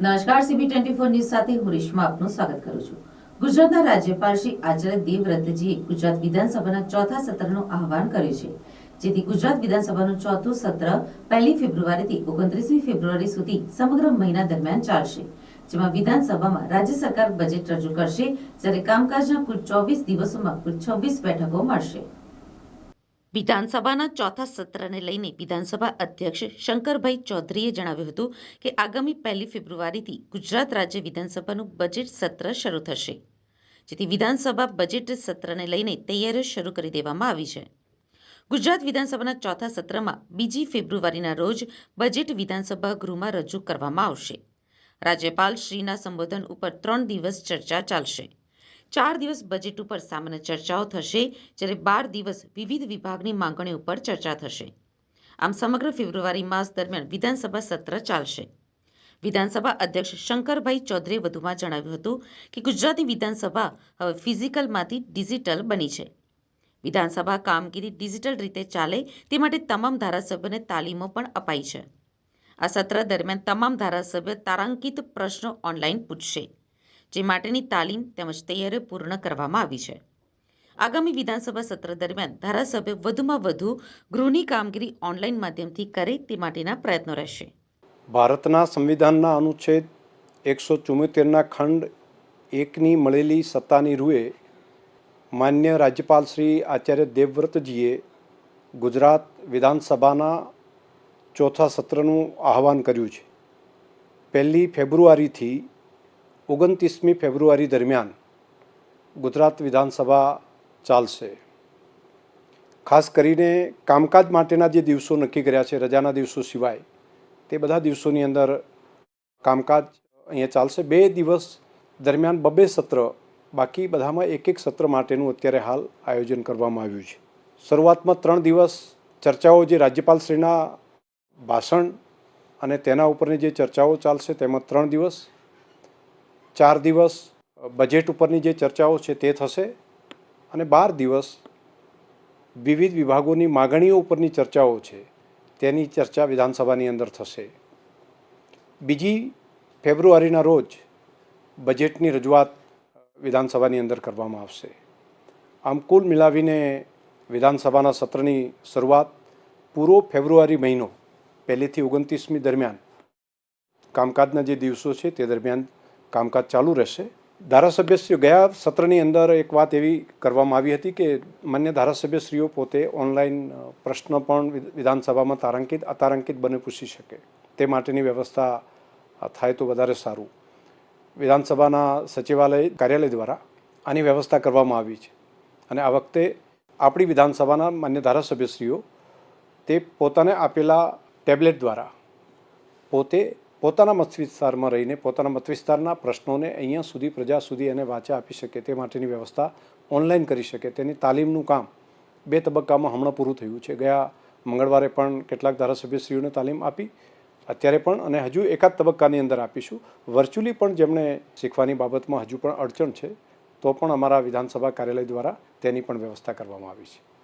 નમસ્કાર CB twenty four news સાથે હું રેશમા આપનું સ્વાગત કરું છું. ગુજરાતના રાજ્યપાલ શ્રી આચાર્ય દેવવ્રતજીએ ગુજરાત વિધાનસભાના ચોથા સત્રનું આહવાન કર્યું છે. જેથી ગુજરાત વિધાનસભાનું ચોથું સત્ર પહેલી ફેબ્રુઆરીથી ઓગણત્રીસમી ફેબ્રુઆરી સુધી સમગ્ર મહિના દરમિયાન ચાલશે. જેમાં વિધાનસભામાં રાજ્ય સરકાર બજેટ રજૂ કરશે, જ્યારે કામકાજના કુલ ચોવીસ દિવસોમાં કુલ છવ્વીસ બેઠકો મળશે. વિધાનસભાના ચોથા સત્રને લઈને વિધાનસભા અધ્યક્ષ શંકરભાઈ ચૌધરીએ જણાવ્યું હતું કે આગામી પહેલી ફેબ્રુઆરીથી ગુજરાત રાજ્ય વિધાનસભાનું બજેટ સત્ર શરૂ થશે, જેથી વિધાનસભા બજેટ સત્રને લઈને તૈયારીઓ શરૂ કરી દેવામાં આવી છે. ગુજરાત વિધાનસભાના ચોથા સત્રમાં બીજી ફેબ્રુઆરીના રોજ બજેટ વિધાનસભા ગૃહમાં રજૂ કરવામાં આવશે. રાજ્યપાલ શ્રીના સંબોધન ઉપર ત્રણ દિવસ ચર્ચા ચાલશે. ચાર દિવસ બજેટ ઉપર સામાન્ય ચર્ચાઓ થશે, જ્યારે બાર દિવસ વિવિધ વિભાગની માંગણીઓ ઉપર ચર્ચા થશે. આમ સમગ્ર ફેબ્રુઆરી માસ દરમિયાન વિધાનસભા સત્ર ચાલશે. વિધાનસભા અધ્યક્ષ શંકરભાઈ ચૌધરીએ વધુમાં જણાવ્યું હતું કે ગુજરાતની વિધાનસભા હવે ફિઝિકલમાંથી ડિજિટલ બની છે. વિધાનસભા કામગીરી ડિજિટલ રીતે ચાલે તે માટે તમામ ધારાસભ્યોને તાલીમો પણ અપાઈ છે. આ સત્ર દરમિયાન તમામ ધારાસભ્યો તારાંકિત પ્રશ્નો ઓનલાઈન પૂછશે. જે માટેની તાલીમ તેમજ તૈયારીઓ પૂર્ણ કરવામાં આવી છે. આગામી વિધાનસભા સત્ર દરમિયાન ધારાસભ્ય વધુમાં વધુ ગૃહની કામગીરી ઓનલાઈન માધ્યમથી કરે તે માટેના પ્રયત્નો રહેશે. ભારતના સંવિધાનના અનુચ્છેદ એકસો ચુમ્મોતેરના ખંડ એકની મળેલી સત્તાની રૂએ માન્ય રાજ્યપાલ શ્રી આચાર્ય દેવવ્રતજીએ ગુજરાત વિધાનસભાના ચોથા સત્રનું આહવાન કર્યું છે. પહેલી ફેબ્રુઆરીથી ઓગણત્રીસમી ફેબ્રુઆરી દરમિયાન ગુજરાત વિધાનસભા ચાલશે. ખાસ કરીને કામકાજ માટેના જે દિવસો નક્કી કર્યા છે, રજાના દિવસો સિવાય, તે બધા દિવસોની અંદર કામકાજ અહીંયા ચાલશે. બે દિવસ દરમિયાન બબે સત્ર, બાકી બધામાં એક એક સત્ર માટેનું અત્યારે હાલ આયોજન કરવામાં આવ્યું છે. શરૂઆતમાં ત્રણ દિવસ ચર્ચાઓ જે રાજ્યપાલશ્રીના ભાષણ અને તેના ઉપરની જે ચર્ચાઓ ચાલશે, તેમાં ત્રણ દિવસ ચાર દિવસ બજેટ ઉપરની જે ચર્ચાઓ છે તે થશે અને બાર દિવસ વિવિધ વિભાગોની માગણીઓ ઉપરની ચર્ચાઓ છે તેની ચર્ચા વિધાનસભાની અંદર થશે. બીજી ફેબ્રુઆરીના રોજ બજેટની રજૂઆત વિધાનસભાની અંદર કરવામાં આવશે. આમ કુલ મિલાવીને વિધાનસભાના સત્રની શરૂઆત પૂરો ફેબ્રુઆરી મહિનો, પહેલીથી ઓગણત્રીસમી દરમિયાન કામકાજના જે દિવસો છે તે દરમિયાન કામકાજ ચાલુ રહેશે. ધારાસભ્યશ્રીઓ ગયા સત્રની અંદર એક વાત એવી કરવામાં આવી હતી કે માન્ય ધારાસભ્યશ્રીઓ પોતે ઓનલાઈન પ્રશ્ન પણ વિધાનસભામાં તારાંકિત, અતારાંકિત બને પૂછી શકે. તે માટેની વ્યવસ્થા થાય તો વધારે સારું. વિધાનસભાના સચિવાલય, કાર્યાલય દ્વારા આની વ્યવસ્થા કરવામાં આવી છે. અને આ વખતે આપણી વિધાનસભાના માન્ય ધારાસભ્યશ્રીઓ તે પોતાને આપેલા ટેબ્લેટ દ્વારા પોતે પોતાના મત વિસ્તારમાં રહીને પોતાના મત વિસ્તારના પ્રશ્નોને અહીંયા સુધી, પ્રજા સુધી એને વાંચા આપી શકે તે માટેની વ્યવસ્થા ઓનલાઈન કરી શકે. તેની તાલીમનું કામ બે તબક્કામાં હમણાં પૂરું થયું છે. ગયા મંગળવારે પણ કેટલાક ધારાસભ્યશ્રીઓને તાલીમ આપી, અત્યારે પણ અને હજુ એકાદ તબક્કાની અંદર આપીશું. વર્ચ્યુઅલી પણ જેમણે શીખવાની બાબતમાં હજુ પણ અડચણ છે, તો પણ અમારા વિધાનસભા કાર્યાલય દ્વારા તેની પણ વ્યવસ્થા કરવામાં આવી છે.